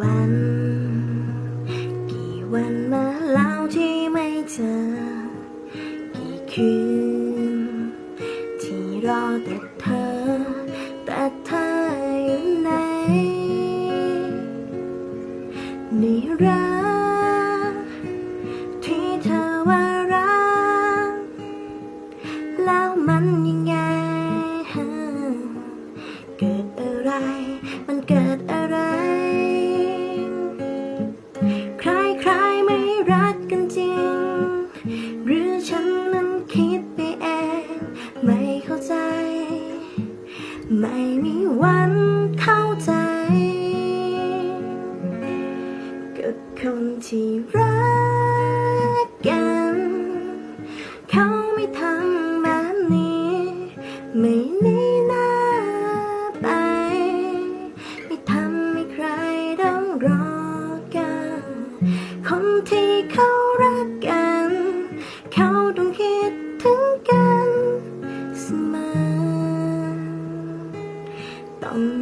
วัน กี่วันมาแล้วที่ไม่เจอ กี่คืน ที่รอแต่เธอ แต่เธออยู่ไหนในรักที่เธอว่ารัก แล้วมันยังไง เกิดอะไร มันเกิดอะไร ไม่มีวันเข้าใจ กับคนที่รักกัน เขาไม่ทำแบบนี้ ไม่นีหน้าไป ไม่ทำให้ใครต้องรอกัน คนที่เขา um,